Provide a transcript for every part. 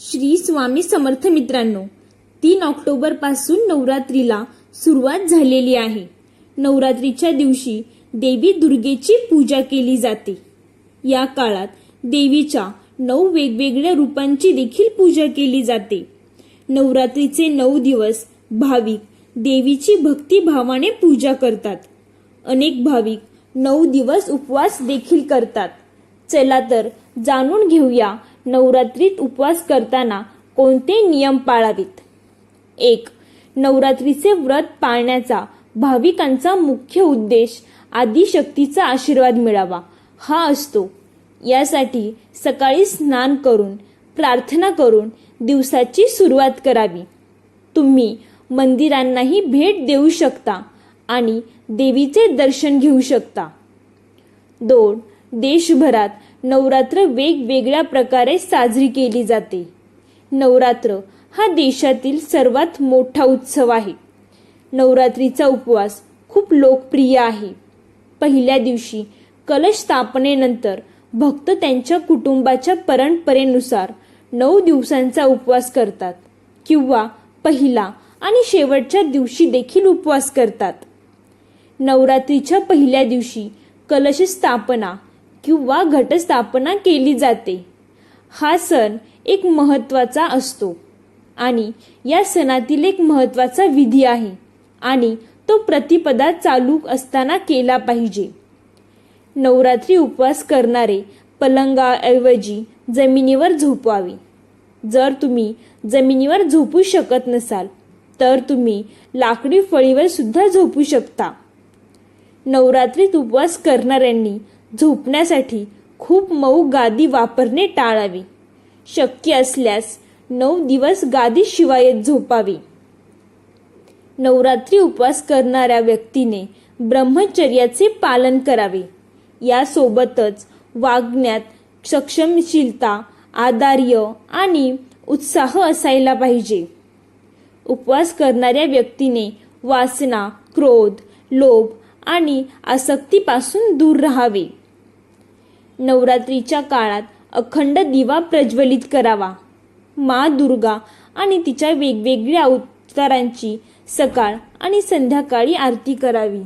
श्री स्वामी समर्थ मित्रांनो तीन ऑक्टोबरपासून नवरात्रीला सुरुवात झालेली आहे. नवरात्रीच्या दिवशी देवी दुर्गेची पूजा केली जाते. या काळात देवीच्या नऊ वेगवेगळ्या रूपांची देखील पूजा केली जाते. नवरात्रीचे नऊ दिवस भाविक देवीची भक्तिभावाने पूजा करतात. अनेक भाविक नऊ दिवस उपवास देखील करतात. चला तर जाणून घेऊया नवरात्रीत उपवास करताना कोणते नियम पाळावेत? एक नवरात्रीचे व्रत पाळण्याचा भाविकांचा मुख्य उद्देश आदिशक्तीचा आशीर्वाद मिळावा. हा असतो. यासाठी सकाळी स्नान करून प्रार्थना करून दिवसाची सुरुवात करावी. तुम्ही मंदिरांनाही भेट देऊ शकता आणि देवीचे दर्शन घेऊ शकता. दोन देशभरात नवरात्र वेगवेगळ्या प्रकारे साजरी केली जाते. नवरात्र हा देशातील सर्वात मोठा उत्सव आहे. नवरात्रीचा उपवास खूप लोकप्रिय आहे. पहिल्या दिवशी कलश स्थापनेनंतर भक्त त्यांच्या कुटुंबाच्या परंपरेनुसार नऊ दिवसांचा उपवास करतात किंवा पहिला आणि शेवटच्या दिवशी देखील उपवास करतात. नवरात्रीच्या पहिल्या दिवशी कलश स्थापना किंवा घटस्थापना केली जाते. हा सण एक महत्त्वाचा असतो आणि या सणातील एक महत्त्वाचा विधी आहे आणि तो प्रतिपदा चालू असताना केला पाहिजे. नवरात्री उपवास करणारे पलंगाऐवजी जमिनीवर झोपवावे. जर तुम्ही जमिनीवर झोपू शकत नसाल तर तुम्ही लाकडी फळीवर सुद्धा झोपू शकता. नवरात्रीत उपवास करणाऱ्यांनी झोपण्यासाठी खूप मऊ गादी वापरणे टाळावे. शक्य असल्यास नऊ दिवस गादी शिवायत झोपावे. नवरात्री उपवास करणाऱ्या व्यक्तीने ब्रह्मचर्याचे पालन करावे. यासोबतच वागण्यात सक्षमशीलता आदार्य आणि उत्साह असायला पाहिजे. उपवास करणाऱ्या व्यक्तीने वासना क्रोध लोभ आणि आसक्तीपासून दूर राहावे. नवरात्रीच्या काळात अखंड दिवा प्रज्वलित करावा. मा दुर्गा आणि तिच्या वेगवेगळ्या अवतारांची सकाळ आणि संध्याकाळी आरती करावी.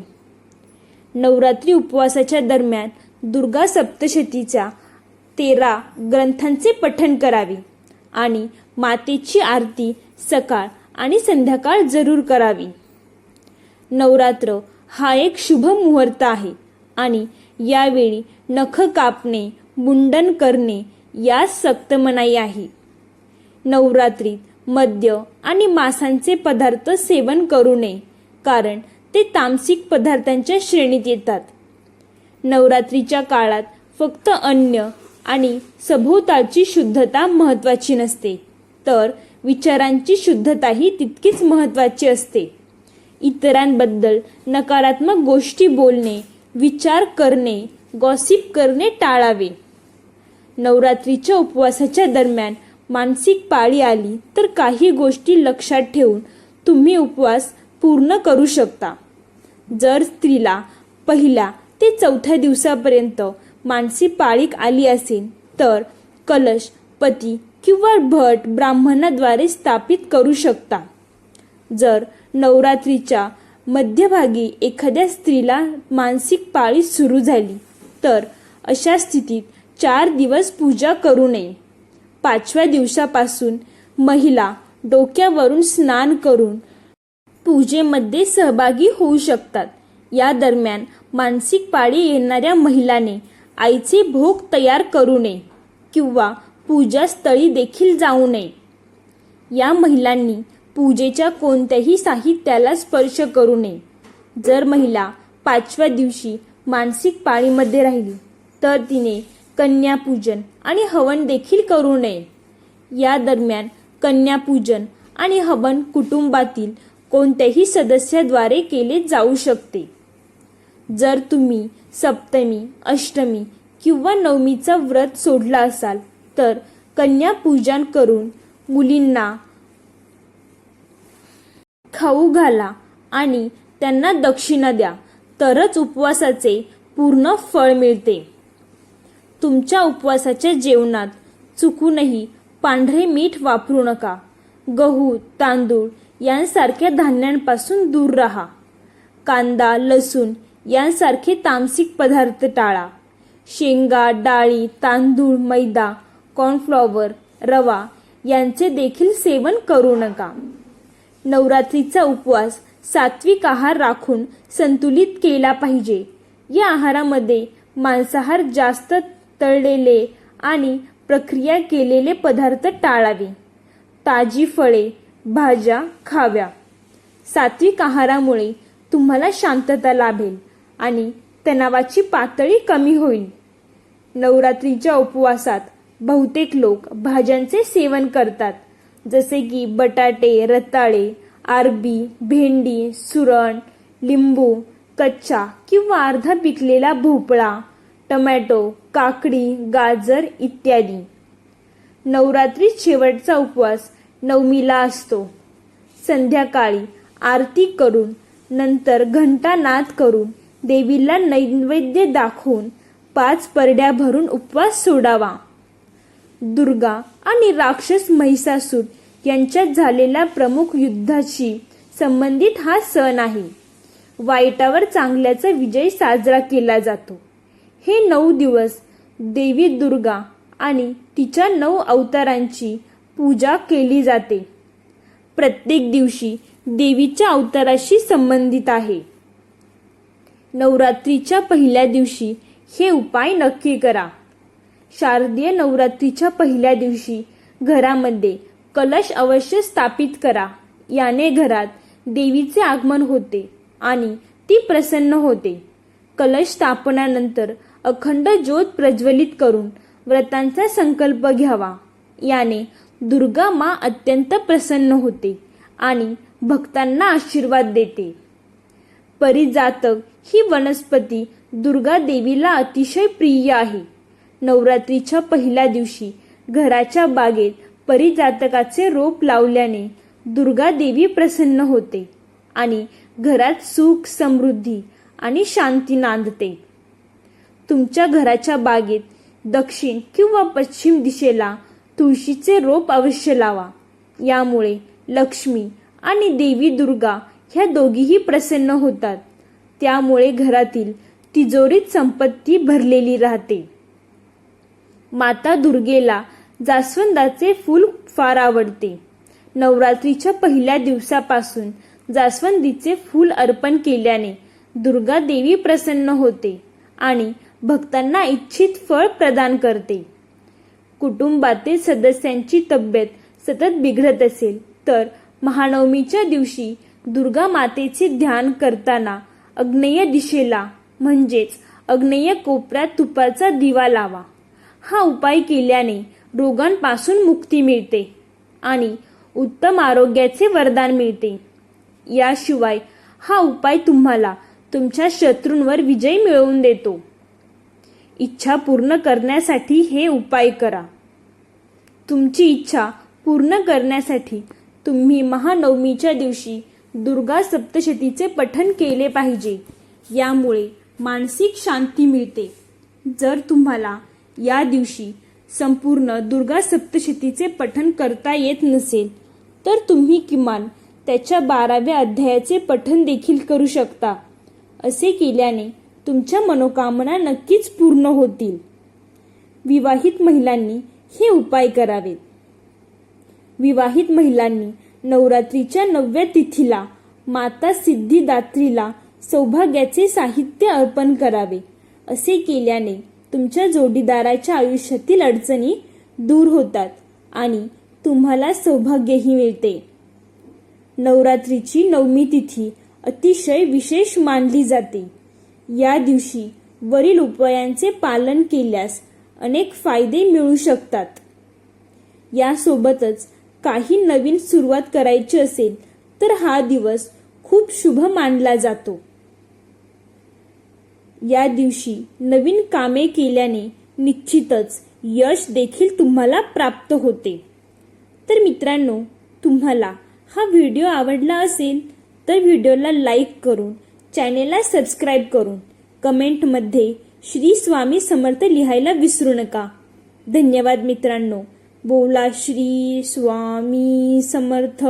नवरात्री उपवासाच्या दरम्यान दुर्गा सप्तशतीच्या तेरा ग्रंथांचे पठण करावे आणि मातेची आरती सकाळ आणि संध्याकाळ जरूर करावी. नवरात्र हा एक शुभ मुहूर्त आहे. आणि यावेळी नख कापणे मुंडन करणे यास सक्त मनाई आहे. नवरात्रीत मद्य आणि मासांचे पदार्थ सेवन करू नये कारण ते तामसिक पदार्थांच्या श्रेणीत येतात. नवरात्रीच्या काळात फक्त अन्न आणि सभोवतालची शुद्धता महत्त्वाची नसते तर विचारांची शुद्धताही तितकीच महत्त्वाची असते. इतरांबद्दल नकारात्मक गोष्टी बोलणे विचार करणे गॉसिप करणे टाळावे. नवरात्रीच्या उपवासाच्या दरम्यान मानसिक पाळी आली तर काही गोष्टी लक्षात ठेवून तुम्ही उपवास पूर्ण करू शकता. जर स्त्रीला पहिल्या ते चौथ्या दिवसापर्यंत मानसिक पाळीक आली असेल तर कलश पती किंवा भट ब्राह्मणाद्वारे स्थापित करू शकता. जर नवरात्रीच्या मध्यभागी एखाद्या स्त्रीला मानसिक पाळी सुरू झाली तर अशा स्थितीत चार दिवस पूजा करू नये. पाचव्या दिवसापासून महिला डोक्यावरून स्नान करून पूजेमध्ये सहभागी होऊ शकतात. या दरम्यान मानसिक पाळी येणाऱ्या महिलाने आईचे भोग तयार करू नये किंवा पूजास्थळी देखील जाऊ नये. या महिलांनी पूजेच्या कोणत्याही साहित्याला स्पर्श करू नये. जर महिला पाचव्या दिवशी मानसिक पाळीमध्ये राहिली तर तिने कन्यापूजन आणि हवन देखील करू नये. या दरम्यान कन्यापूजन आणि हवन कुटुंबातील कोणत्याही सदस्याद्वारे केले जाऊ शकते. जर तुम्ही सप्तमी अष्टमी किंवा नवमीचा व्रत सोडला असाल तर कन्यापूजन करून मुलींना खाऊ घाला आणि त्यांना दक्षिणा द्या तरच उपवासाचे पूर्ण फळ मिळते. तुमच्या उपवासाच्या जेवणात चुकूनही पांढरे मीठ वापरू नका. गहू तांदूळ यांसारख्या धान्यांपासून दूर राहा. कांदा लसूण यांसारखे तामसिक पदार्थ टाळा. शेंगा डाळी तांदूळ मैदा कॉर्नफ्लॉवर रवा यांचे देखील सेवन करू नका. नवरात्रीचा उपवास सात्विक आहार राखून संतुलित केला पाहिजे. या आहारामध्ये मांसाहार जास्त तळलेले आणि प्रक्रिया केलेले पदार्थ टाळावे. ताजी फळे भाज्या खाव्या. सात्विक आहारामुळे तुम्हाला शांतता लाभेल आणि तणावाची पातळी कमी होईल. नवरात्रीच्या उपवासात बहुतेक लोक भाज्यांचे सेवन करतात. जसे की बटाटे रताळे आरबी भेंडी सुरण लिंबू कच्चा किंवा अर्धा पिकलेला भोपळा टमॅटो काकडी गाजर इत्यादी. नवरात्रीत शेवटचा उपवास नवमीला असतो. संध्याकाळी आरती करून नंतर घंटा नाद करून देवीला नैवेद्य दाखवून पाच परड्या भरून उपवास सोडावा. दुर्गा आणि राक्षस महिषासूर यांच्यात झालेल्या प्रमुख युद्धाशी संबंधित हा सण आहे. वाईटावर चांगल्याचा विजय साजरा केला जातो. हे नऊ दिवस देवी दुर्गा आणि तिच्या नऊ अवतारांची पूजा केली जाते. प्रत्येक दिवशी देवीच्या अवताराशी संबंधित आहे. नवरात्रीच्या पहिल्या दिवशी हे उपाय नक्की करा. शारदीय नवरात्रीच्या पहिल्या दिवशी घरामध्ये कलश अवश्य स्थापित करा. याने घरात देवीचे आगमन होते आणि ती प्रसन्न होते. कलश स्थापनानंतर अखंड ज्योत प्रज्वलित करून व्रतांचा संकल्प घ्यावा. याने दुर्गा मा अत्यंत प्रसन्न होते आणि भक्तांना आशीर्वाद देते. परिजातक ही वनस्पती दुर्गा देवीला अतिशय प्रिय आहे. नवरात्रीच्या पहिल्या दिवशी घराच्या बागेत परिजातकाचे रोप लावल्याने दुर्गा देवी प्रसन्न होते आणि घरात सुख समृद्धी आणि शांती नांदते. तुमच्या घराच्या बागेत दक्षिण किंवा पश्चिम दिशेला तुळशीचे रोप अवश्य लावा. यामुळे लक्ष्मी आणि देवी दुर्गा ह्या दोघीही प्रसन्न होतात. त्यामुळे घरातील तिजोरीत संपत्ती भरलेली राहते. माता दुर्गेला जास्वंदाचे फूल फार आवडते. नवरात्रीच्या पहिल्या दिवसापासून जास्वंदीचे फूल अर्पण केल्याने दुर्गा देवी प्रसन्न होते आणि भक्तांना इच्छित फळ प्रदान करते. कुटुंबातील सदस्यांची तब्येत सतत बिघडत असेल तर महानवमीच्या दिवशी दुर्गा मातेचे ध्यान करताना अग्नेय दिशेला म्हणजेच अग्नेय कोपऱ्यात तुपाचा दिवा लावा. हा उपाय केल्याने रोगांपासून मुक्ती मिळते आणि उत्तम आरोग्याचे वरदान मिळते. याशिवाय हा उपाय तुम्हाला तुमच्या शत्रूंवर विजय मिळवून देतो. इच्छा पूर्ण करण्यासाठी हे उपाय करा. तुमची इच्छा पूर्ण करण्यासाठी तुम्ही महानवमीच्या दिवशी दुर्गा सप्तशतीचे पठण केले पाहिजे. यामुळे मानसिक शांती मिळते. जर तुम्हाला या दिवशी संपूर्ण दुर्गा सप्तशतीचे पठण करता येत नसेल तर तुम्ही किमान त्याच्या बाराव्या अध्यायाचे पठण देखील करू शकता. असे केल्याने तुमच्या मनोकामना नक्कीच पूर्ण होतील. विवाहित महिलांनी हे उपाय करावेत. विवाहित महिलांनी नवरात्रीच्या नवव्या तिथीला माता सिद्धिदात्रीला सौभाग्याचे साहित्य अर्पण करावे असे केल्याने तुमच्या जोडीदाराच्या आयुष्यातील अडचणी दूर होतात आणि तुम्हाला सौभाग्यही मिळते. नवरात्रीची नवमी तिथी अतिशय विशेष मानली जाते. या दिवशी वरील उपायांचे पालन केल्यास अनेक फायदे मिळू शकतात. यासोबतच काही नवीन सुरुवात करायची असेल तर हा दिवस खूप शुभ मानला जातो. या दिवशी नवीन कामे केल्याने निश्चितच यश देखील तुम्हाला प्राप्त होते. तर मित्रांनो तुम्हाला हा व्हिडिओ आवडला असेल तर व्हिडिओला लाईक करून चॅनेलला सबस्क्राईब करून कमेंटमध्ये श्री स्वामी समर्थ लिहायला विसरू नका. धन्यवाद मित्रांनो. बोला श्री स्वामी समर्थ.